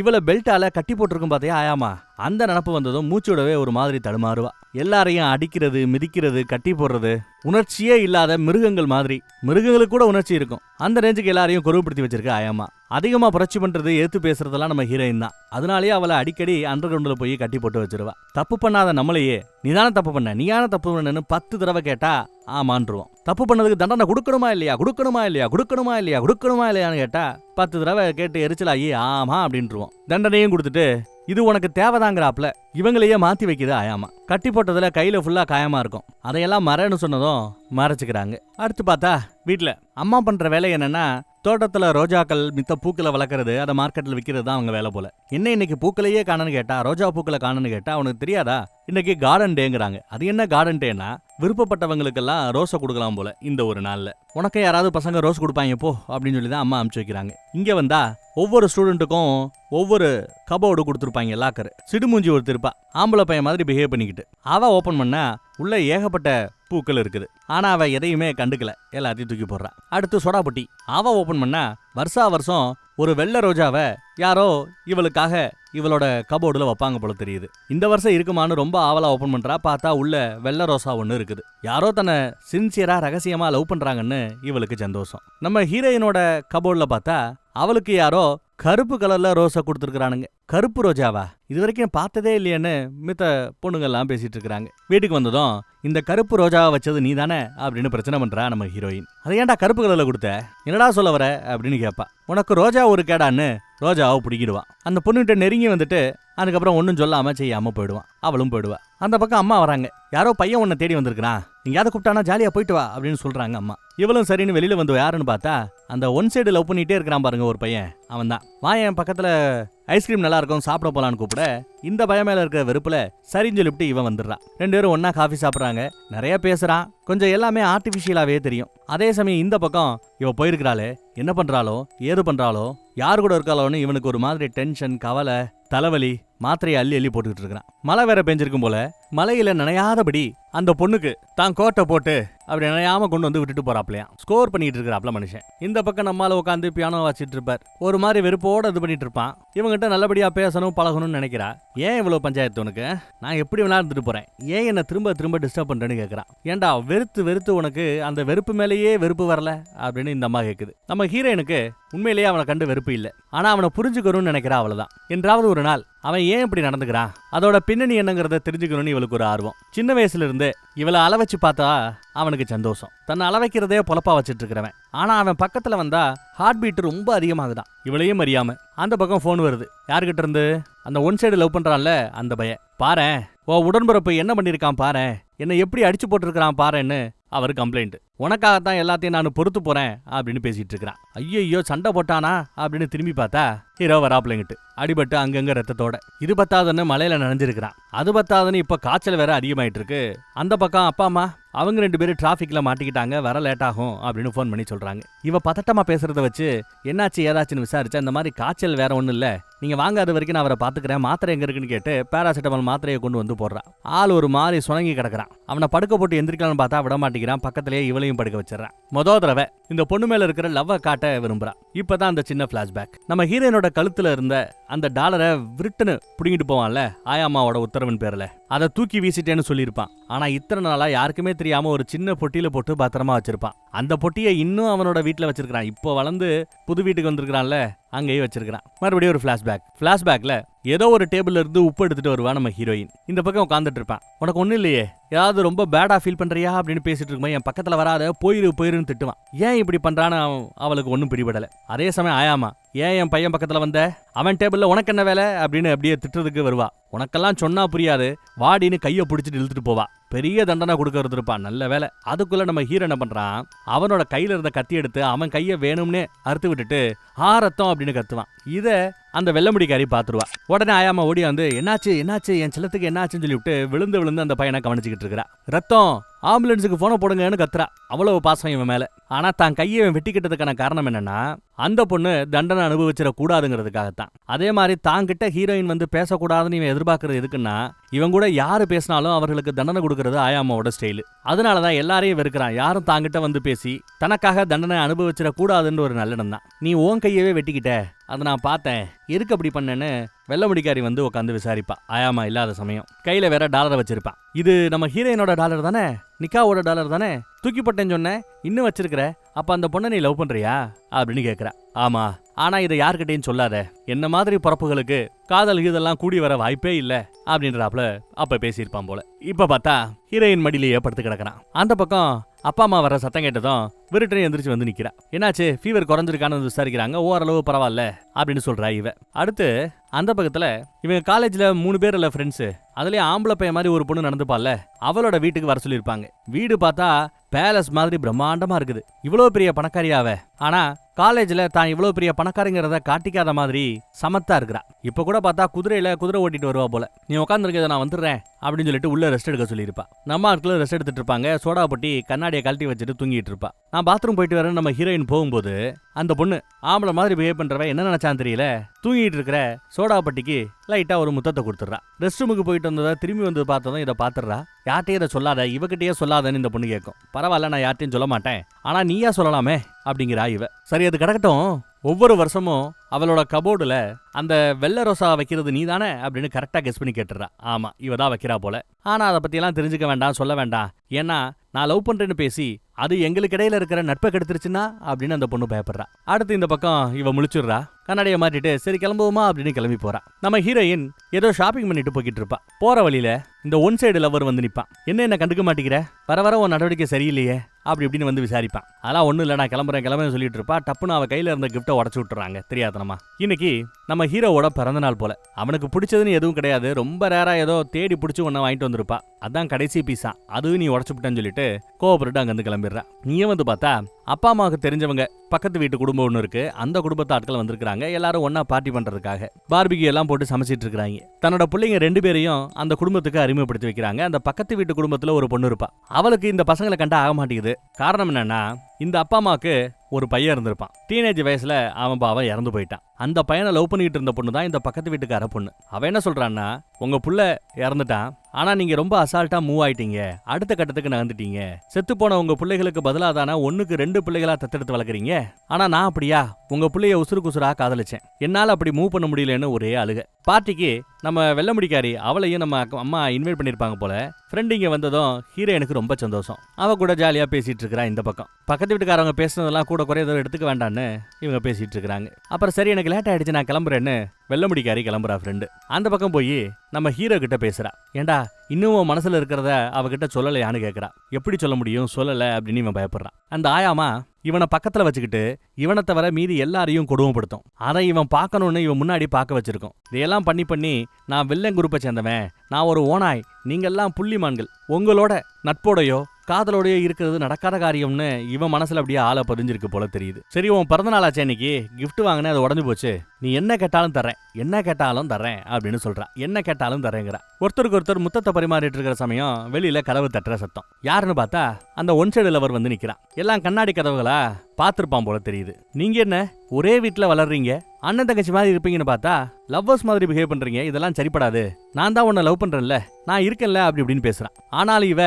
இவளை பெல்ட்டால கட்டி போட்டிருக்கும் பார்த்தியா ஆயாமா அந்த நினப்பு வந்ததும் மூச்சு விடவே ஒரு மாதிரி தடுமாறுவா. எல்லாரையும் அடிக்கிறது மிதிக்கிறது கட்டி போடுறது உணர்ச்சியே இல்லாத மிருகங்கள் மாதிரி. மிருகங்களுக்கு கூட உணர்ச்சி இருக்கும். அந்த ரேஞ்சுக்கு எல்லாரையும் குறைவுபடுத்தி வச்சிருக்க ஆயாமா அதிகமா புரட்சி பண்றது ஏத்து பேசுறதெல்லாம் நம்ம ஹீரோயின் தான். அதனாலேயே அவளை அடிக்கடி அண்டர் கிரவுண்ட்ல போய் கட்டி போட்டு வச்சிருவா. தப்பு பண்ணாத நம்மளையே நீதானே தப்பு பண்ண? நீயான தப்பு பண்ணன்னு பத்து தடவை கேட்டா ஆமான்றுவோம் தப்பு பண்ணதுக்கு தண்டனை கொடுக்கணுமா இல்லையா? கொடுக்கணுமா இல்லையா? கொடுக்கணுமா இல்லையா? கொடுக்கணுமா இல்லையான்னு கேட்டா பத்து தடவை கேட்டு எரிச்சலாகி ஆமா அப்படின்ட்டுருவோம் தண்டனையும் கொடுத்துட்டு இது உனக்கு தேவைதாங்கிறாப்ல இவங்களையே மாத்தி வைக்குது ஆயாமா. கட்டி போட்டதுல கையில ஃபுல்லா காயமா இருக்கும். அதையெல்லாம் மறைன்னு சொன்னதும் மறைச்சுக்கிறாங்க. அடுத்து பார்த்தா வீட்ல அம்மா பண்ற வேலை என்னன்னா தோட்டத்துல ரோஜாக்கள் மித்த பூக்களை வளர்க்கறது அதை மார்க்கெட்ல விற்கிறது தான் அவங்க வேலை போல. என்ன இன்னைக்கு பூக்களையே காணன்னு கேட்டா ரோஜா பூக்களை காணுன்னு கேட்டா அவனுக்கு தெரியாதா? இன்னைக்கு கார்டன் டேங்கிறாங்க அது என்ன கார்டன் டேனா விருப்பப்பட்டவங்களுக்கெல்லாம் ரோஸை கொடுக்கலாம் போல இந்த ஒரு நாளில். உனக்கு யாராவது பசங்க ரோஸ் கொடுப்பாங்க போ அப்படின்னு சொல்லி தான் அம்மா அனுப்பிச்சு வைக்கிறாங்க. இங்கே வந்தா ஒவ்வொரு ஸ்டூடெண்ட்டுக்கும் ஒவ்வொரு கபோர்டு கொடுத்துருப்பாங்க லாக்கர் சிடுமூஞ்சி ஒரு திருப்பா ஆம்பளை பையன் மாதிரி பிஹேவ் பண்ணிக்கிட்டு. அவள் ஓப்பன் பண்ணால் உள்ள ஏகப்பட்ட பூக்கள் இருக்குது. ஆனால் அவள் எதையுமே கண்டுக்கல எல்லாத்தையும் தூக்கி போடுறான் அடுத்து சொடாபுட்டி அவள் ஓப்பன் பண்ணா வருஷா வருஷம் ஒரு வெள்ளை ரோஜாவை யாரோ இவளுக்காக இவளோட கபோர்டுல வைப்பாங்க போல தெரியுது. இந்த வருஷம் இருக்குமான்னு ரொம்ப ஆவலா ஓபன் பண்றா பார்த்தா உள்ள வெள்ளை ரோசா ஒன்று இருக்குது. யாரோ தன்னை சின்சியரா ரகசியமா லவ் பண்றாங்கன்னு இவளுக்கு சந்தோஷம். நம்ம ஹீரோயினோட கபோர்டில் பார்த்தா அவளுக்கு யாரோ கருப்பு கலர்ல ரோஸா கொடுத்துருக்குறானுங்க. கருப்பு ரோஜாவா? இது வரைக்கும் பார்த்ததே இல்லையேன்னு மித்த பொண்ணுங்கள்லாம் பேசிட்டு இருக்காங்க வீட்டுக்கு வந்ததும் இந்த கருப்பு ரோஜாவை வச்சது நீ தானே அப்படின்னு பிரச்சனை பண்றா நம்ம ஹீரோயின் அதை ஏன்டா கருப்பு கலர்ல கொடுத்த? என்னடா சொல்ல வர? அப்படின்னு கேட்பா உனக்கு ரோஜா ஒரு கேடான்னு ரோஜாவை பிடிக்கிடுவான். அந்த பொண்ணுகிட்ட நெருங்கி வந்துட்டு அதுக்கப்புறம் ஒன்றும் சொல்லாம செய்யாம போயிடுவான். அவளும் போயிடுவா. அந்த பக்கம் அம்மா வராங்க. யாரோ பையன் உன்னை தேடி வந்திருக்கிறான். நீங்க யாரை கூப்பிட்டானா? ஜாலியாக போயிட்டு வா அப்படின்னு சொல்கிறாங்க அம்மா. இவளும் சரின்னு வெளியில் வந்து யாருன்னு பார்த்தா அந்த ஒன் சைடு லவ் பண்ணிகிட்டே இருக்கிறான் பாருங்க ஒரு பையன். அவன் தான் வாயன் பக்கத்தில் ஐஸ்கிரீம் நல்லா இருக்கும் சாப்பிட போலான்னு கூப்பிட இந்த பயம் மேலே இருக்கிற வெறுப்பில் சரின்னு சொல்லிவிட்டு இவன் வந்துடுறான். ரெண்டு பேரும் ஒன்றா காஃபி சாப்பிட்றாங்க. நிறைய பேசுகிறான் கொஞ்சம் எல்லாமே ஆர்டிஃபிஷியலாகவே தெரியும். அதே சமயம் இந்த பக்கம் இவ போயிருக்கிறாளே. என்ன பண்ணுறாளோ ஏது பண்ணுறாளோ யார் கூட இருக்காளோன்னு இவனுக்கு ஒரு மாதிரி டென்ஷன் கவலை தலைவலி மாத்திரையை அள்ளி அள்ளி போட்டுக்கிட்டு இருக்கிறான். மழை வேற பெஞ்சிருக்கும் போல மலையில நனையாதபடி அந்த பொண்ணுக்கு தான் கோட்டை போட்டு அப்படி நினையாம கொண்டு வந்து விட்டுட்டு போறாப்லையாம். ஸ்கோர் பண்ணிட்டு இருக்கிறாப்ல மனுஷன். இந்த பக்கம் நம்மால உட்காந்து பியானோ வச்சிட்டு இருப்பார். ஒரு மாதிரி வெறுப்போட இது பண்ணிட்டு இருப்பான். இவங்கிட்ட நல்லபடியா பேசணும் பழகணும்னு நினைக்கிறா. ஏன் இவ்வளவு பஞ்சாயத்து உனக்கு? நான் எப்படி வேணா இருந்துட்டு போறேன். ஏன் என்ன திரும்ப திரும்ப டிஸ்டர்ப் பண்றேன்னு கேட்கறான் ஏன்டா வெறுத்து வெறுத்து உனக்கு அந்த வெறுப்பு மேலேயே வெறுப்பு வரல? அப்படின்னு இந்த அம்மா கேக்குது. நம்ம ஹீரோயினுக்கு உண்மையிலேயே அவனை கண்டு வெறுப்பு இல்லை. ஆனா அவனை புரிஞ்சுக்கணும்னு நினைக்கிறா அவ்வளவுதான். என்றாவது ஒரு நாள் அவன் ஏன் இப்படி நடந்துக்கிறான்? அதோட பின்னணி என்னங்கிறத தெரிஞ்சுக்கணும்னு இவளுக்கு ஒரு ஆர்வம். சின்ன வயசுல இருந்து இவளை அள வச்சு பார்த்தா அவனுக்கு சந்தோஷம். தன்னை அள வைக்கிறதே பொழப்பா வச்சுட்டு இருக்கிறவன் ஆனா அவன் பக்கத்துல வந்தா ஹார்ட் பீட் ரொம்ப அதிகமாகுதான். இவளையும் அறியாம அந்த பக்கம் ஃபோன் வருது. யார்கிட்ட இருந்து அந்த ஒன் சைடு லவ் பண்றான்ல அந்த பையன். பாரேன் ஓ உடன்பிறப்பு என்ன பண்ணிருக்கான் பாரேன்? என்னை எப்படி அடிச்சு போட்டிருக்கிறான் பாரேன்னு அவர் கம்ப்ளைண்ட் உனக்காகத்தான் எல்லாத்தையும் நான் பொறுத்து போறேன் அப்படின்னு பேசிட்டு இருக்கிறான். ஐயோ சண்டை போட்டானா அப்படின்னு திரும்பி பார்த்தா ஹீரோ வராப்பிள்ளைங்கிட்டு அடிபட்டு அங்கங்க ரத்தத்தோட. இது பத்தாதுன்னு மலையில நனைஞ்சிருக்கிறான். அது பத்தாதுன்னு இப்ப காய்ச்சல் வேற அதிகமாயிட்டு இருக்கு அந்த பக்கம் அப்பா அம்மா அவங்க ரெண்டு பேரும் டிராஃபிக்ல மாட்டிக்கிட்டாங்க வர லேட் ஆகும் அப்படின்னு ஃபோன் பண்ணி சொல்றாங்க. இவ பதட்டமா பேசுறத வச்சு என்னாச்சு ஏதாச்சுன்னு விசாரிச்சா இந்த மாதிரி காய்ச்சல் வேற ஒண்ணும் இல்ல. நீங்க வாங்க அது வரைக்கும் நான் அவரை பாத்துக்கிறேன் மாத்திரை எங்க இருக்குன்னு கேட்டு பேராசிட்டமால் மாத்திரையை கொண்டு வந்து போடுறான் ஆள் ஒரு மாதிரி சுணங்கி கிடக்குறான். அவனை படுக்க போட்டு எந்திரிக்கலாம்னு பார்த்தா விட மாட்டேங்கிறான். பக்கத்திலேயே இவளையும் படுக்க வச்சிடறான். மொதல் தடவை இந்த பொண்ணு மேல இருக்கிற லவ்வை காட்ட விரும்புறான். இப்பதான் அந்த சின்ன பிளாஷ்பேக் நம்ம ஹீரோயினோட கழுத்துல இருந்த அந்த டாலரை விருட்டுன்னு புடிங்கிட்டு போவான்ல ஆயாமாவோட உத்தரவின் பேர்ல. அதை தூக்கி வீசிட்டேன்னு சொல்லியிருப்பான். ஆனா இத்தனை நாளா யாருக்குமே தெரியாம ஒரு சின்ன பொட்டியில போட்டு பத்திரமா வச்சிருப்பான். அந்த பொட்டியை இன்னும் அவனோட வீட்டுல வச்சிருக்கான் இப்போ வளர்ந்து புது வீட்டுக்கு வந்திருக்கிறான்ல அங்கேயே வச்சிருக்கிறான். மறுபடியும் ஒரு ஃபிளாஷ்பேக் ஃபிளாஷ்பேக்ல ஏதோ ஒரு டேபிள்ல இருந்து உப்பு எடுத்துட்டு வருவா நம்ம ஹீரோயின் இந்த பக்கம் உட்காந்துட்டு இருப்பான். உனக்கு ஒண்ணும் இல்லையே. ஏதாவது ரொம்ப பேடா ஃபீல் பண்றியா? அப்படின்னு பேசிட்டு இருக்கும்போது என் பக்கத்துல வராத போயிரு போயிருன்னு திட்டுவான். ஏன் இப்படி பண்றான்னு அவளுக்கு ஒன்றும் பிடிபடல. அதே சமயம் ஆயாமா ஏன் என் பையன் பக்கத்துல வந்த? அவன் டேபிளில் உனக்கு என்ன வேலை? அப்படின்னு அப்படியே திட்டுறதுக்கு வருவா. உனக்கெல்லாம் சொன்னா புரியாது. வாடின்னு கையை பிடிச்சிட்டு இழுத்துட்டு போவா. பெரிய தண்டனை கொடுக்கறது இருப்பான். நல்ல வேலை. அதுக்குள்ள நம்ம ஹீரோ என்ன பண்றான்? அவனோட கையில இருந்த கத்தி எடுத்து அவன் கையை வேணும்னே அறுத்து விட்டுட்டு ஆ ரத்தம் அப்படின்னு கத்துவான். இதை அந்த வெள்ளமுடிக்காரி பாத்துருவா. உடனே ஆயாம ஓடி வந்து என்னாச்சு? என்னாச்சு? என் செல்லத்துக்கு என்னாச்சுன்னு சொல்லிவிட்டு விழுந்து விழுந்து அந்த பையனை கவனிச்சுக்கிட்டு இருக்கிறா. ரத்தம் ஆம்புலன்ஸுக்கு போன போடுங்கன்னு கத்துறா. அவ்வளவு பாசம் இவன் மேலே. ஆனா தான் கையை வெட்டிக்கிட்டதுக்கான காரணம் என்னன்னா அந்த பொண்ணு தண்டனை அனுபவிச்சிட கூடாதுங்கிறதுக்காகத்தான் அதே மாதிரி தாங்கிட்ட ஹீரோயின் வந்து பேசக்கூடாதுன்னு இவன் எதிர்பார்க்கறது எதுக்குன்னா இவன் கூட யாரு பேசினாலும் அவர்களுக்கு தண்டனை கொடுக்கறது ஆயாமாவோட ஸ்டைலு அதனாலதான் எல்லாரையும் வெறுக்கிறான். யாரும் தாங்கிட்ட வந்து பேசி தனக்காக தண்டனை அனுபவிச்சிட கூடாதுன்ற ஒரு நல்லிடம் தான். நீ ஓன் கையவே வெட்டிக்கிட்ட அதை நான் பார்த்தேன். எதுக்கு அப்படி பண்ணேன்னு வெள்ளமுடிக்காரி வந்து உட்காந்து விசாரிப்பா. ஆயாமா இல்லாத சமயம். கையில வேற டாலரை வச்சிருப்பான் இது நம்ம ஹீரோயினோட டாலர் தானே? நிக்காவோட டாலர் தானே? தூக்கி போட்டேன்னு சொன்னேன் இன்னும் வச்சிருக்கிற? அப்ப அந்த பொண்ணை நீ லவ் பண்றியா? அப்படின்னு கேக்குறா. ஆமா. ஆனா இதை யார்கிட்டயும் சொல்லாத. என்ன மாதிரி பிறப்புகளுக்கு காதல் இதெல்லாம் கூடி வர வாய்ப்பே இல்ல அப்படின்றாப்ல அப்ப பேசியிருப்பான் போல. இப்ப பார்த்தா ஹீரோயின் மடியிலேயே படுத்து கிடக்குறான். அந்த பக்கம் அப்பா அம்மா வர சத்தம் கேட்டதும் விருட்டனை எந்திரிச்சு வந்து நிக்கிறா. என்னாச்சு? ஃபீவர் குறைஞ்சிருக்கான்னு விசாரிக்கிறாங்க. ஓரளவு பரவாயில்ல அப்படின்னு சொல்றா இவ. அடுத்து அந்த பக்கத்துல இவங்க காலேஜ்ல மூணு பேர் இல்ல ஃப்ரெண்ட்ஸ் அதுலயே ஆம்பளை பையன் மாதிரி ஒரு பொண்ணு நடந்துப்பால அவளோட வீட்டுக்கு வர சொல்லியிருப்பாங்க. வீடு பார்த்தா பேலஸ் மாதிரி பிரம்மாண்டமா இருக்குது. இவ்வளவு பெரிய பணக்காரியாவ. ஆனா காலேஜ்ல தான் இவ்வளவு பெரிய பணக்காரங்கிறத காட்டிக்காத மாதிரி சமத்தா இருக்கிறா. இப்ப கூட பார்த்தா குதிரையில குதிரை ஓட்டிட்டு வருவா போல. நீ உட்காந்துருக்கத நான் வந்துடுறேன் அப்படின்னு சொல்லிட்டு உள்ள ரெஸ்ட் எடுக்க சொல்லியிருப்பா. நம்ம ஆட்களும் ரெஸ்ட் எடுத்துட்டு இருப்பாங்க. சோடா பொட்டி கண்ணாடியை கழட்டி வச்சுட்டு தூங்கிட்டு இருப்பா. நான் பாத்ரூம் போயிட்டு வரேன் நம்ம ஹீரோயின் போகும்போது அந்த பொண்ணு ஆம்பளை மாதிரி பிஹேவ் பண்றவ என்ன நினைச்சான்னு தெரியல. தூங்கிட்டு இருக்கிற சோடா பட்டிக்கு லைட்டாக ஒரு முத்தத்தை கொடுத்துட்றா. ரெஸ்ட் ரூமுக்கு போயிட்டு வந்ததை திரும்பி வந்து பார்த்ததும் இதை பார்த்துட்றா. யார்ட்டையும் இதை சொல்லாத இவகிட்டயே சொல்லாதன்னு இந்த பொண்ணு கேட்கும். பரவாயில்ல நான் யார்ட்டையும் சொல்ல மாட்டேன். ஆனால் நீயா சொல்லலாமே? அப்படிங்கிறா இவ. சரி அது கிடக்கட்டும். ஒவ்வொரு வருஷமும் அவளோட கபோர்டில் அந்த வெள்ளை ரோசா வைக்கிறது நீ தானே அப்படின்னு கரெக்டாக கெஸ் பண்ணி கேட்டுறா ஆமாம் இவ தான் வைக்கிறா போல. ஆனால் அதை பற்றியெல்லாம் தெரிஞ்சுக்க வேண்டாம் சொல்ல வேண்டாம். ஏன்னா நான் லவ் பண்ணுறேன்னு பேசி அது எங்களுக்கு இடையில இருக்கிற நட்பை கெடுத்துருச்சுன்னா அப்படின்னு அந்த பொண்ணு பயப்படுறா. அடுத்து இந்த பக்கம் இவ முழிச்சிடுறா. கண்ணாடியை மாட்டிட்டு சரி கிளம்புவோமா? அப்படின்னு கிளம்பி போறா. நம்ம ஹீரோயின் ஏதோ ஷாப்பிங் பண்ணிட்டு போய்கிட்டு இருப்பா. போற வழியில இந்த ஒன் சைடு லவர் வந்து நிப்பான். என்ன என்ன கண்டுக்க மாட்டேங்கிற? வர வர உன் நடவடிக்கை சரியில்லையே. அப்படி இப்படின்னு வந்து விசாரிப்பான். அதெல்லாம் ஒன்றும் இல்லை நான் கிளம்புறேன் கிளம்புறேன் சொல்லிட்டு இருப்பா. டப்புன்னு அவள் கையில இருந்த கிஃப்ட்டை உடச்சு விட்டுறாங்க தெரியாதனமா. இன்னைக்கு நம்ம ஹீரோவோட பிறந்த நாள் போல. அவனுக்கு பிடிச்சதுன்னு எதுவும் கிடையாது. ரொம்ப ரேரா ஏதோ தேடி பிடிச்சி ஒன்று வாங்கிட்டு வந்திருப்பா. அதான் கடைசி பீஸா அதுவும் நீ உடச்சு விட்டேன்னு சொல்லிட்டு கோவப்பட்டு அங்கேருந்து கிளம்பிடுறான் நீயே வந்து பார்த்தா அப்பா அம்மாவுக்கு தெரிஞ்சவங்க பக்கத்து வீட்டு குடும்பம் ஒன்று இருக்கு. அந்த குடும்பத்து ஆட்கள் வந்திருக்கிறாங்க. எல்லாரும் ஒண்ணா பார்ட்டி பண்றதுக்காக. பார்பிக்யூ எல்லாம் போட்டு சமைச்சிட்டு இருக்கிறாங்க. தன்னோட பிள்ளைங்க ரெண்டு பேரையும் அந்த குடும்பத்துக்கு அறிமுகப்படுத்தி வைக்கிறாங்க. அந்த பக்கத்து வீட்டு குடும்பத்துல ஒரு பொண்ணு இருப்பா. அவளுக்கு இந்த பசங்களை கண்டா ஆக மாட்டேங்குது. காரணம் என்னன்னா இந்த அப்பா அம்மாவுக்கு ஒரு பையன் இருந்திருப்பான். டீனேஜ் வயசுல அவன் பாவன் இறந்து போயிட்டான். அந்த பையனை லவ் பண்ணிட்டு இருந்த பொண்ணு தான் இந்த பக்கத்து வீட்டுக்கார பொண்ணு. அவன் என்ன சொல்றான்னா உங்க புள்ள இறந்துட்டான். ஆனா நீங்க ரொம்ப அசால்ட்டா மூவ் ஆயிட்டீங்க. அடுத்த கட்டத்துக்கு நகர்ந்துட்டீங்க. செத்து போன உங்க பிள்ளைகளுக்கு பதிலாக தானே ஒண்ணுக்கு ரெண்டு பிள்ளைகளா தத்தெடுத்து வளர்க்குறீங்க? ஆனா நான் அப்படியா? உங்க பிள்ளைய உசுறு உசுரா காதலிச்சேன். என்னால அப்படி மூவ் பண்ண முடியலன்னு ஒரே அழுக. பார்ட்டிக்கு நம்ம வெள்ளமுடிக்காரி அவளையும் நம்ம அம்மா இன்வைட் பண்ணிருப்பாங்க போல. ஃப்ரெண்டு இங்க வந்ததும் ஹீரோ எனக்கு ரொம்ப சந்தோஷம். அவ கூட ஜாலியா பேசிட்டு இருக்கிறா இந்த பக்கம். பக்கத்து வீட்டுக்காரவங்க பேசுனதெல்லாம் கூட குறைய ஏதோ எடுத்துக்க வேண்டான்னு இவங்க பேசிட்டு இருக்கிறாங்க அப்புறம் சரி எனக்கு லேட் ஆயிடுச்சு நான் கிளம்புறேன்னு வெள்ளமுடிக்காரி கிளம்புறா ஃப்ரெண்டு அந்த பக்கம் போய் நம்ம ஹீரோ கிட்ட பேசுறா. ஏண்டா இன்னும் உன் மனசுல இருக்கிறத அவகிட்ட சொல்லலையான்னு கேட்கறா எப்படி சொல்ல முடியும்? சொல்லல அப்படின்னு இவன் பயப்படுறான் அந்த ஆயாமா இவனை பக்கத்துல வச்சுக்கிட்டு இவனை தவிர மீதி எல்லாரையும் கொடுமைப்படுத்தும். அதை இவன் பார்க்கணும்னு இவன் முன்னாடி பார்க்க வச்சிருக்கோம். இதையெல்லாம் பண்ணி பண்ணி நான் வில்லன் குரூப்பை சேர்ந்தவன். நான் ஒரு ஓனாய் நீங்கெல்லாம் புள்ளிமான்கள். உங்களோட நட்போடையோ காதலோடையே இருக்கிறது நடக்காத காரியம்னு இவன் மனசுல அப்படியே ஆளை பதிஞ்சிருக்கு போல தெரியுது. சரி உன் பிறந்த நாளாச்சே இன்னைக்கு? கிஃப்ட் வாங்கினேன் அது உடஞ்சு போச்சு. நீ என்ன கேட்டாலும் தரேன் என்ன கேட்டாலும் தரேன் அப்படின்னு சொல்றான் என்ன கேட்டாலும் தரேங்கிறா ஒருத்தருக்கு ஒருத்தர் முத்தத்தை பரிமாறிட்டு இருக்கிற சமயம் வெளியில கதவு தட்டுற சத்தம். யாருன்னு பார்த்தா அந்த ஒன் சைடு லவர் வந்து நிக்கிறான் எல்லாம் கண்ணாடி கதவுகளா பார்த்துருப்பான் போல தெரியுது. நீங்க என்ன ஒரே வீட்டில் வளர்றீங்க? அண்ணன் தங்கச்சி மாதிரி இருப்பீங்கன்னு பார்த்தா லவ்வர்ஸ் மாதிரி பிஹேவ் பண்றீங்க. இதெல்லாம் சரிப்படாது. நான் தான் உன்னை லவ் பண்றேன்ல. நான் இருக்கேன்ல அப்படி இப்படின்னு பேசுறான் ஆனாலும் இவ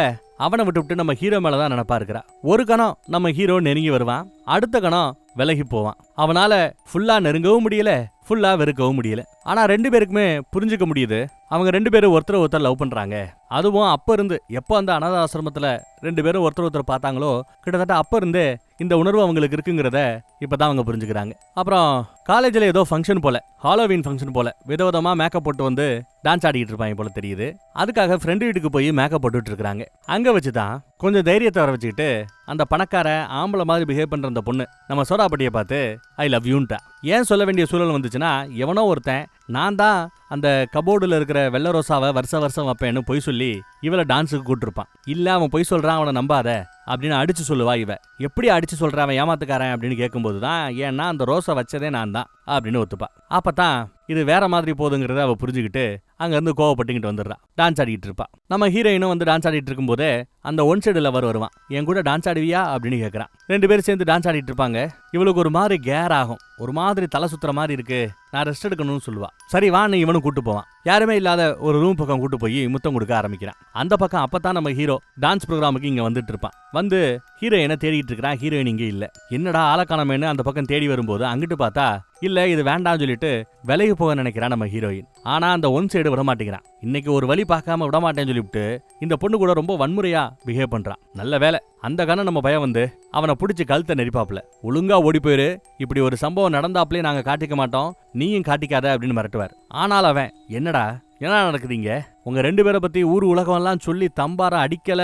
அவனை விட்டு விட்டு நம்ம ஹீரோ மேல தான் நினப்பா இருக்கிறா ஒரு கணம் நம்ம ஹீரோ நெருங்கி வருவான். அடுத்த கணம் விலகி போவான். அவனால ஃபுல்லா நெருங்கவும் முடியல ஃபுல்லா வெறுக்கவும் முடியல. ஆனா ரெண்டு பேருக்குமே புரிஞ்சுக்க முடியுது. அவங்க ரெண்டு பேரும் ஒருத்தர் ஒருத்தர் லவ் பண்றாங்க. அதுவும் அப்ப இருந்து எப்போ அந்த அனாத ஆசிரமத்துல ரெண்டு பேரும் ஒருத்தர் ஒருத்தர் பார்த்தாங்களோ கிட்டத்தட்ட அப்ப இருந்தே இந்த உணர்வு அவங்களுக்கு இருக்குங்கிறத இப்பதான் அவங்க புரிஞ்சுக்கிறாங்க. அப்புறம் காலேஜில் ஏதோ ஃபங்க்ஷன் போல ஹாலோவீன் ஃபங்க்ஷன் போல விதவிதமாக மேக்கப் போட்டு வந்து டான்ஸ் ஆடிக்கிட்டு இருப்பாங்க போல தெரியுது. அதுக்காக ஃப்ரெண்டு வீட்டுக்கு போய் மேக்கப் போட்டுட்டு இருக்காங்க. அங்கே வச்சு தான் கொஞ்சம் தைரியத்தை வர வச்சுக்கிட்டு அந்த பணக்கார ஆம்பளை மாதிரி பிஹேவ் பண்ணுற அந்த பொண்ணு நம்ம சோடாப்பட்டியை பார்த்து ஐ லவ் யூன்ட்டா ஏன் சொல்ல வேண்டிய சூழல் வந்துச்சுன்னா எவனோ ஒருத்தன் நான் தான் அந்த கபோர்டில் இருக்கிற வெள்ள ரோசாவை வருஷ வருஷம் வைப்பேன்னு பொய் சொல்லி இவளை டான்ஸுக்கு கூட்டிருப்பான். இல்லை அவன் பொய் சொல்கிறான் அவனை நம்பாத அப்படின்னு அடிச்சு சொல்லுவா இவ. எப்படி அடிச்சு சொல்றான் அவன் ஏமாத்துக்காரன் அப்படின்னு கேட்கும்போது தான் ஏன்னா அந்த ரோஸை வச்சதே நான் தான் அப்படின்னு ஒத்துப்பா. அப்பதான் இது வேற மாதிரி போதுங்கிறத அவ புரிஞ்சுக்கிட்டு அங்க இருந்து கோவப்பட்டுக்கிட்டு வந்துடுறா. டான்ஸ் ஆடிக்கிட்டு இருப்பா. நம்ம ஹீரோயினும் வந்து டான்ஸ் ஆடிட்டு இருக்கும்போதே அந்த ஒன் சைடு லவர் வருவான். என் கூட டான்ஸ் ஆடுவியா? அப்படின்னு கேட்குறான் ரெண்டு பேரும் சேர்ந்து டான்ஸ் ஆடிட்டு இருப்பாங்க. இவளுக்கு ஒரு மாதிரி கேர் ஆகும். ஒரு மாதிரி தலை சுத்துற மாதிரி இருக்கு. நான் ரெஸ்ட் எடுக்கணும்னு சொல்லுவா. சரி வான்னு இவனும் கூட்டு போவான். யாருமே இல்லாத ஒரு ரூம் பக்கம் கூட்டு போய் முத்தம் கொடுக்க ஆரம்பிக்கிறான். அந்த பக்கம் அப்பதான் நம்ம ஹீரோ டான்ஸ் ப்ரோக்ராமுக்கு இங்க வந்துட்டு இருப்பான். வந்து ஹீரோயினை தேடிட்டு இருக்கிறான். ஹீரோயின் இங்க இல்ல. என்னடா ஆளக்கானமேன்னு அந்த பக்கம் தேடி வரும்போது அங்கிட்டு பார்த்தா இல்ல இது வேண்டாம்னு சொல்லிட்டு விலகி போக நினைக்கிறான் நம்ம ஹீரோயின் ஆனா அந்த ஒன் சைடு விட மாட்டேங்கிறான். இன்னைக்கு ஒரு வழி பார்க்காம விட மாட்டேன்னு சொல்லிவிட்டு இந்த பொண்ணு கூட ரொம்ப வன்முறையா பிஹேவ் பண்றான். நல்ல வேலை. அந்த கணம் நம்ம பயம் வந்து அவனை பிடிச்சி கழுத்தை நெரிப்பாப்ல ஒழுங்கா ஓடி போயிரு. இப்படி ஒரு சம்பவம் நடந்தாப்லயே நாங்க காட்டிக்க மாட்டோம். நீயும் காட்டிக்காத அப்படின்னு மிரட்டுவார். ஆனால் அவன் என்னடா என்ன நடக்குதுங்க? உங்க ரெண்டு பேரை பத்தி ஊர் உலகம் எல்லாம் சொல்லி தம்பார அடிக்கல.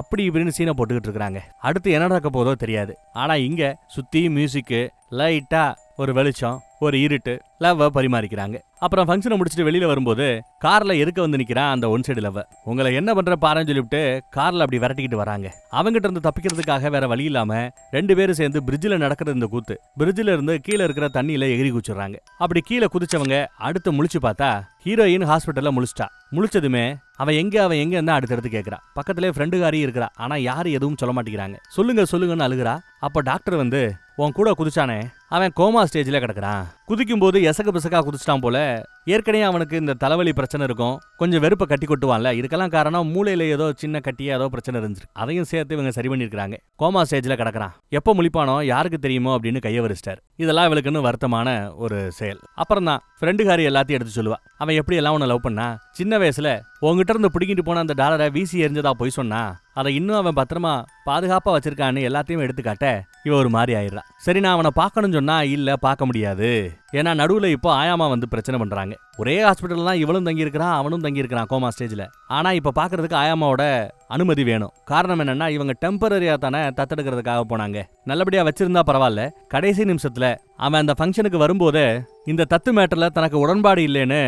அப்படி இப்படின்னு சீனை போட்டுக்கிட்டு இருக்காங்க அடுத்து என்ன நடக்க போதோ தெரியாது. ஆனா இங்க சுத்தி மியூசிக்கு லைட்டா ஒரு வெளிச்சம் ஒரு இருட்டு லவ்வை பரிமாறிக்கிறாங்க. அப்புறம் ஃபங்க்ஷனை முடிச்சுட்டு வெளியில வரும்போது கார்ல எதுக்க வந்து நிக்கிறான் அந்த ஒன் சைடு லவ் உங்களை என்ன பண்ற பாருன்னு சொல்லிவிட்டு கார்ல அப்படி விரட்டிக்கிட்டு வராங்க. அவங்கிட்ட இருந்து தப்பிக்கிறதுக்காக வேற வழி இல்லாம ரெண்டு பேரும் சேர்ந்து பிரிட்ஜில் நடக்கிற இந்த கூத்து. பிரிட்ஜில் இருந்து கீழே இருக்கிற தண்ணியில எகிரி குச்சிடுறாங்க அப்படி கீழே குதிச்சவங்க அடுத்து முழிச்சு பார்த்தா ஹீரோயின் ஹாஸ்பிட்டல்ல முழிச்சிட்டா. முழிச்சதுமே அவன் எங்க அவன் எங்க இருந்தா அடுத்தடுத்து கேக்குறா. பக்கத்திலே ஃப்ரெண்டுகாரி இருக்கிறா. ஆனா யாரு எதுவும் சொல்ல மாட்டேங்கிறாங்க. சொல்லுங்க சொல்லுங்கன்னு அழுகுறா. அப்ப டாக்டர் வந்து உன் கூட குதிச்சானே அவன் கோமா ஸ்டேஜ்ல கிடக்குறான். குதிக்கும் போது எசக பிசக்கா குதிச்சிட்டான் போல ஏற்கனவே அவனுக்கு இந்த தலைவலி பிரச்சனை இருக்கும். கொஞ்சம் வெறுப்பை கட்டி கொட்டுவான்ல. இதுக்கெல்லாம் காரணம் மூளையில ஏதோ சின்ன கட்டியா ஏதோ பிரச்சனை இருந்துச்சு. அதையும் சேர்த்து இவங்க சரி பண்ணிருக்காங்க கோமா ஸ்டேஜ்ல கிடக்கிறான். எப்போ முழிப்பானோ யாருக்கு தெரியுமோ அப்படின்னு கைய வரிச்சிட்டார். இதெல்லாம் இவளுக்குன்னு வருத்தமான ஒரு செயல். அப்புறம் தான் ஃப்ரெண்டுகாரி எல்லாத்தையும் எடுத்து சொல்லுவா. அவன் எப்படி எல்லாம் உன்னை லவ் பண்ணா? சின்ன வயசுல உங்ககிட்ட இருந்து பிடிக்கிட்டு போன அந்த டாலரை வீசி எரிஞ்சதா போய் சொன்னா அதை இன்னும் அவன் பத்திரமா பாதுகாப்பா வச்சிருக்கான்னு எல்லாத்தையும் எடுத்துக்காட்ட இவ ஒரு மாதிரி ஆயிடுறான் சரி நான் அவனை பார்க்கணும்னு சொன்னா இல்ல பார்க்க முடியாது. ஏன்னா நடுவுல இப்போ ஆயாமா வந்து பிரச்சனை பண்றாங்க. ஒரே ஹாஸ்பிட்டல் தான் இவளும் தங்கியிருக்கிறான் அவனும் தங்கியிருக்கிறான் கோமா ஸ்டேஜ்ல ஆனா இப்ப பாக்குறதுக்கு ஆயாமாவோட அனுமதி வேணும். காரணம் என்னன்னா இவங்க டெம்பரரியா தானே தத்தெடுக்கிறதுக்காக போனாங்க. நல்லபடியா வச்சிருந்தா பரவாயில்ல. கடைசி நிமிஷத்துல அவன் அந்த ஃபங்க்ஷனுக்கு வரும்போதே இந்த தத்து மேட்டர்ல தனக்கு உடன்பாடு இல்லைன்னு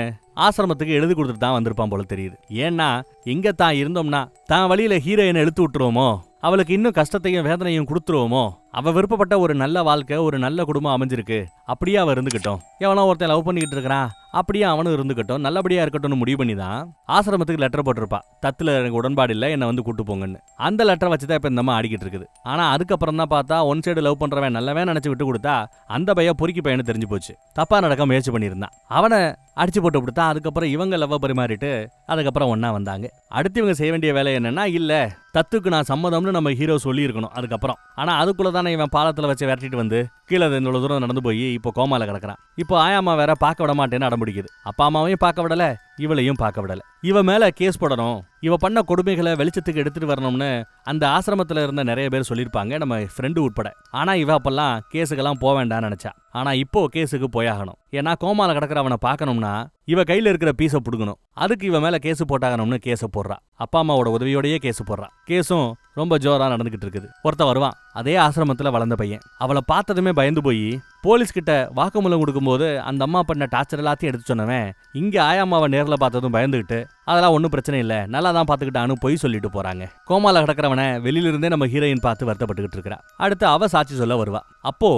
ஆசிரமத்துக்கு எழுதி கொடுத்துட்டு தான் வந்திருப்பான் போல தெரியுது. ஏன்னா இங்க தான் இருந்தோம்னா தான் வழியில ஹீரோயினை எழுத்து விட்டுருவோமோ? அவளுக்கு இன்னும் கஷ்டத்தையும் வேதனையும் கொடுத்துருவோமோ? அவ விருப்பப்பட்ட ஒரு நல்ல வாழ்க்கை ஒரு நல்ல குடும்பம் அமைஞ்சிருக்கு. அப்படியே அவ இருந்துகிட்டோம். எவனோ ஒருத்தன் லவ் பண்ணிக்கிட்டு இருக்கிறான். அப்படியே அவனும் இருந்துகிட்டோம். நல்லபடியா இருக்கட்டும்னு முடிவு பண்ணி தான் ஆசிரமத்துக்கு லெட்டர் போட்டிருப்பா. தத்துல எனக்கு உடன்பாடு இல்லை என்னை வந்து கூட்டு போங்கன்னு. அந்த லெட்டரை வச்சு தான் இப்ப இந்த அம்மா ஆடிக்கிட்டு இருக்குது. ஆனா அதுக்கப்புறம் தான் பார்த்தா ஒன் சைடு லவ் பண்றவன் நல்லவன் நினைச்சு விட்டு கொடுத்தா அந்த பையன் பொறுக்கி பையனு தெரிஞ்சு போச்சு. தப்பா நடக்க முயற்சி பண்ணியிருந்தான். அவனை அடிச்சு போட்டு கொடுத்தா அதுக்கப்புறம் இவங்க லவ் பரிமாறிட்டு அதுக்கப்புறம் ஒன்றா வந்தாங்க. அடுத்து இவங்க செய்ய வேண்டிய வேலை என்னன்னா இல்ல சத்துக்கு நான் சம்மதம்னு நம்ம ஹீரோ சொல்லியிருக்கணும் அதுக்கப்புறம். ஆனா அதுக்குள்ள தானே இவன் பாலத்துல வச்சு விரட்டிட்டு வந்து கீழே இவ்வளவு தூரம் நடந்து போய் இப்போ கோமால கிடக்கிறான். இப்போ ஆயாமா வேற பார்க்க விட மாட்டேன்னு அடம்பிடிக்குது அப்பா அம்மாவையும் பார்க்க விடல. இவளையும் பார்க்க விடல. இவ மேல கேஸ் போடணும். இவ பண்ண கொடுமைகளை வெளிச்சத்துக்கு எடுத்துட்டு வரணும்னு அந்த ஆசிரமத்துல இருந்த நிறைய பேர் சொல்லியிருப்பாங்க நம்ம ஃப்ரெண்டு உட்பட. ஆனா இவ அப்பெல்லாம் கேஸுக்கெல்லாம் போக வேண்டாம்னு நினைச்சா. ஆனா இப்போ கேஸுக்கு போயாகணும். ஏன்னா கோமால கிடக்குறவனை பார்க்கணும்னா இவ கையில இருக்கிற பீஸை புடுக்கணும் அதுக்கு இவ மேல கேஸ் போட்டாகணும்னு கேஸை போடுறா. அப்பா அம்மாவோட உதவியோடயே கேஸ் போடுறா. கேஸும் ரொம்ப ஜோராக நடந்துகிட்டு இருக்குது. ஒருத்த வருவான். அதே ஆசிரமத்தில் வளர்ந்த பையன். அவளை பார்த்ததுமே பயந்து போய் போலீஸ்கிட்ட வாக்குமூலம் கொடுக்கும்போது அந்த அம்மா பண்ண டார்ச்சர் எல்லாத்தையும் எடுத்து சொன்னவன் இங்கே ஆயாமாவை நேரில் பார்த்ததும் பயந்துக்கிட்டு அதெல்லாம் ஒன்றும் பிரச்சனை இல்லை. நல்லா தான் பார்த்துக்கிட்டான்னு பொய் சொல்லிட்டு போறாங்க. கோமால கிடக்கிறவனை வெளியிலிருந்தே நம்ம ஹீரோயின் பார்த்து வருத்தப்பட்டுக்கிட்டு இருக்கிறா. அடுத்து அவ சாட்சி சொல்ல வருவா. அப்போ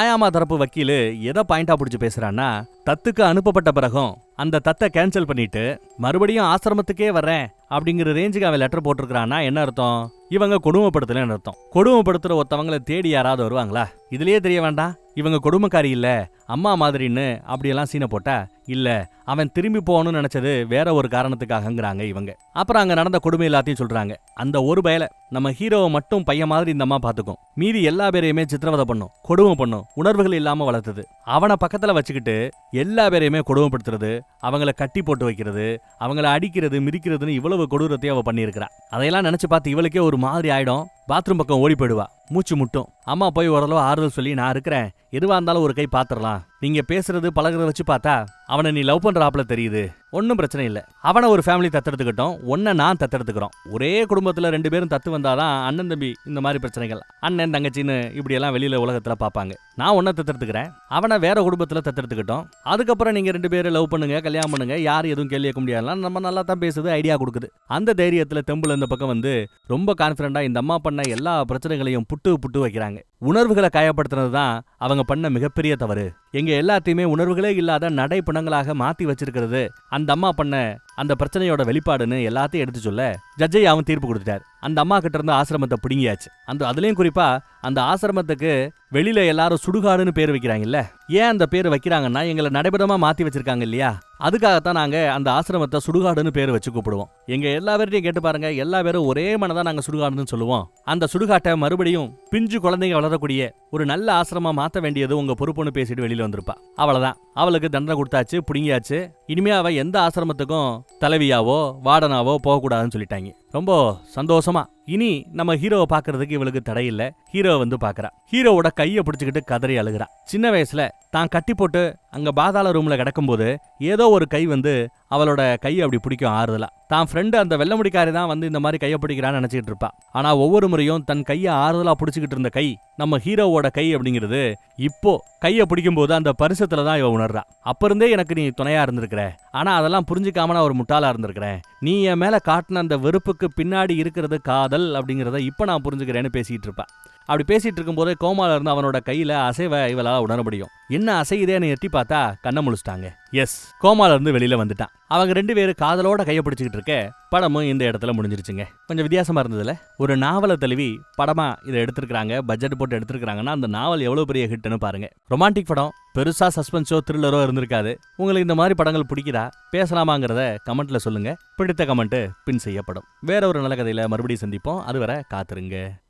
ஆயாமா தரப்பு வக்கீலு எதை பாயிண்டா பிடிச்சி பேசுறான்னா தத்துக்கு அனுப்பப்பட்ட பிறகும் அந்த தத்தை கேன்சல் பண்ணிட்டு மறுபடியும் ஆசிரமத்துக்கே வர்றேன் அப்படிங்கிற ரேஞ்சுக்கு அவன் லெட்டர் போட்டிருக்கிறான்னா என்ன அர்த்தம்? இவங்க கொடுமைப்படுத்தலன்னு அர்த்தம். கொடுமைப்படுத்துற ஒருத்தவங்களை தேடி யாராவது வருவாங்களா? இதுலயே தெரிய வேண்டாம். இவங்க கொடுமைக்காரி இல்ல அம்மா மாதிரின்னு அப்படியெல்லாம் சீனை போட்டா இல்லை அவன் திரும்பி போகணும்னு நினச்சது வேற ஒரு காரணத்துக்காகங்கிறாங்க இவங்க. அப்புறம் அங்க நடந்த கொடுமை எல்லாத்தையும் சொல்றாங்க. அந்த ஒரு பயல நம்ம ஹீரோவை மட்டும் பையன் மாதிரி இந்த அம்மா பார்த்துக்கும் மீதி எல்லா பேரையுமே சித்திரவதை பண்ணும் கொடுமை பண்ணும் உணர்வுகள் இல்லாம வளர்த்தது. அவனை பக்கத்துல வச்சுக்கிட்டு எல்லா பேரையுமே கொடுமைப்படுத்துறது அவங்கள கட்டி போட்டு வைக்கிறது அவங்கள அடிக்கிறது மிதிக்கிறதுன்னு இவ்வளவு கொடூரத்தையும் அவ பண்ணியிருக்கிறா. அதையெல்லாம் நினைச்சு பார்த்து இவளுக்கே ஒரு மாதிரி ஆயிடும். பாத்ரூம் பக்கம் ஓடி போயிடுவா. மூச்சு முட்டும். அம்மா போய் ஓரளவு ஆறுதல் சொல்லி நான் இருக்கிறேன். எதுவா இருந்தாலும் ஒரு கை பார்த்துடலாம் நீங்க பேசுறது பழகுறத வச்சு பார்த்தா அவனை நீ லவ் பண்றாப்புல தெரியுது. ஒன்றும் பிரச்சனை இல்லை. அவனை ஒரு ஃபேமிலி தத்தெடுத்துக்கிட்டோம். ஒன்றை நான் தத்தெடுத்துக்கிறோம். ஒரே குடும்பத்தில் ரெண்டு பேரும் தத்து வந்தாதான் அண்ணன் தம்பி இந்த மாதிரி பிரச்சனைகள் அண்ணன் தங்கச்சின்னு இப்படியெல்லாம் வெளியில் உலகத்தில் பார்ப்பாங்க. நான் ஒன்றை தத்தெடுத்துக்கிறேன். அவனை வேற குடும்பத்தில் தத்தெடுத்துக்கிட்டோம். அதுக்கப்புறம் நீங்க ரெண்டு பேரும் லவ் பண்ணுங்க கல்யாணம் பண்ணுங்க யார் எதுவும் கேள்வி கேட்க முடியாதுலாம் நம்ம நல்லா தான் பேசுது ஐடியா கொடுக்குது. அந்த தைரியத்தில் தெம்புல இந்த பக்கம் வந்து ரொம்ப கான்ஃபிடண்டாக இந்த அம்மா பண்ண எல்லா பிரச்சனைகளையும் புட்டு புட்டு வைக்கிறாங்க. உணர்வுகளை காயப்படுத்துனது தான் அவங்க பண்ண மிகப்பெரிய தவறு. எங்க எல்லாத்தையுமே உணர்வுகளே இல்லாத நடைப்பிணங்களாக மாத்தி வச்சிருக்கிறது. அந்த அம்மா பண்ண அந்த பிரச்சனையோட வெளிப்பாடுன்னு எல்லாத்தையும் எடுத்து சொல்ல ஜட்ஜை அவன் தீர்ப்பு கொடுத்துட்டார். அந்த அம்மா கிட்ட இருந்து ஆசிரமத்தை பிடுங்கியாச்சு. அந்த அதுலயும் குறிப்பா அந்த ஆசிரமத்துக்கு வெளியில எல்லாரும் சுடுகாடுன்னு பேர் வைக்கிறாங்கல்ல? ஏன் அந்த பேர் வைக்கிறாங்கன்னா எங்களை நடைபெறமா மாத்தி வச்சிருக்காங்க இல்லையா? அதுக்காகத்தான் நாங்க அந்த ஆசிரமத்தை சுடுகாடுன்னு பேர் வச்சு கூப்பிடுவோம். எங்க எல்லா பேர்ட்டையும் கேட்டு பாருங்க எல்லா பேரும் ஒரே மனதான் நாங்க சுடுகாடுன்னு சொல்லுவோம். அந்த சுடுகாட்டை மறுபடியும் பிஞ்சு குழந்தைங்க வளரக்கூடிய ஒரு நல்ல ஆசிரமா மாத்த வேண்டியது உங்க பொறுப்புன்னு பேசிட்டு வெளியில வந்திருப்பா. அவ்வளவுதான். அவளுக்கு தண்டனை கொடுத்தாச்சு பிடுங்கியாச்சு. இனிமே அவ எந்த ஆசிரமத்துக்கும் தலைவியாவோ வார்டனாவோ போகக்கூடாதுன்னு சொல்லிட்டாங்க. ரொம்ப சந்தோஷமா. இனி நம்ம ஹீரோவை பார்க்கறதுக்கு இவளுக்கு தடையில்ல. ஹீரோவை ஹீரோ வந்து பாக்குறா ஹீரோவோட கையை பிடிச்சுக்கிட்டு கதறி அழுகிறா. சின்ன வயசுல தான் கட்டி போட்டு அங்க பாதாள ரூம்ல கிடக்கும்போது ஏதோ ஒரு கை வந்து அவளோட கையை அப்படி பிடிக்கும் ஆறுதலா. தான் ஃப்ரெண்டு அந்த வெள்ளமுடிக்காரி தான் வந்து இந்த மாதிரி கையை பிடிக்கிறான்னு நினைச்சிட்டு இருப்பா. ஆனா ஒவ்வொரு முறையும் தன் கையை ஆறுதலா பிடிச்சிக்கிட்டு இருந்த கை நம்ம ஹீரோவோட கை அப்படிங்கிறது இப்போ கையை பிடிக்கும்போது அந்த பரிசத்துல தான் இவ உணர்றா. அப்ப இருந்தே எனக்கு நீ துணையா இருந்திருக்கிற. ஆனா அதெல்லாம் புரிஞ்சுக்காம நான் ஒரு முட்டாளா இருந்திருக்கிறேன். நீ என் மேல காட்டின அந்த வெறுப்புக்கு பின்னாடி இருக்கிறது காதல் அப்படிங்கிறத இப்ப நான் புரிஞ்சுக்கிறேன்னு பேசிட்டு இருப்பேன். அப்படி பேசிட்டு இருக்கும்போது கோமால இருந்து அவனோட கையில அசைவை இவளால் உணர முடியும். என்ன அசையுதேன்னு எட்டி பார்த்தா கண்ணை முழிச்சிட்டாங்க. எஸ் கோமால இருந்து வெளியில வந்துட்டான். அவங்க ரெண்டு பேரும் காதலோட கையை பிடிச்சிக்கிட்டு இருக்க படமும் இந்த இடத்துல முடிஞ்சிருச்சுங்க. கொஞ்சம் வித்தியாசமா இருந்ததுல ஒரு நாவலை தழுவி படமா இதை எடுத்திருக்காங்க பட்ஜெட் போட்டு எடுத்திருக்காங்கன்னா அந்த நாவல் எவ்வளவு பெரிய ஹிட்னு பாருங்க. ரொமான்டிக் படம் பெருசா சஸ்பென்ஸோ த்ரில்லரோ இருந்திருக்காது. உங்களுக்கு இந்த மாதிரி படங்கள் பிடிக்குதா பேசலாமாங்கிறத கமெண்ட்ல சொல்லுங்க. பிடித்த கமெண்ட் பின் செய்யப்படும். வேற ஒரு நல்ல கதையில மறுபடியும் சந்திப்போம். அதுவரை காத்துருங்க.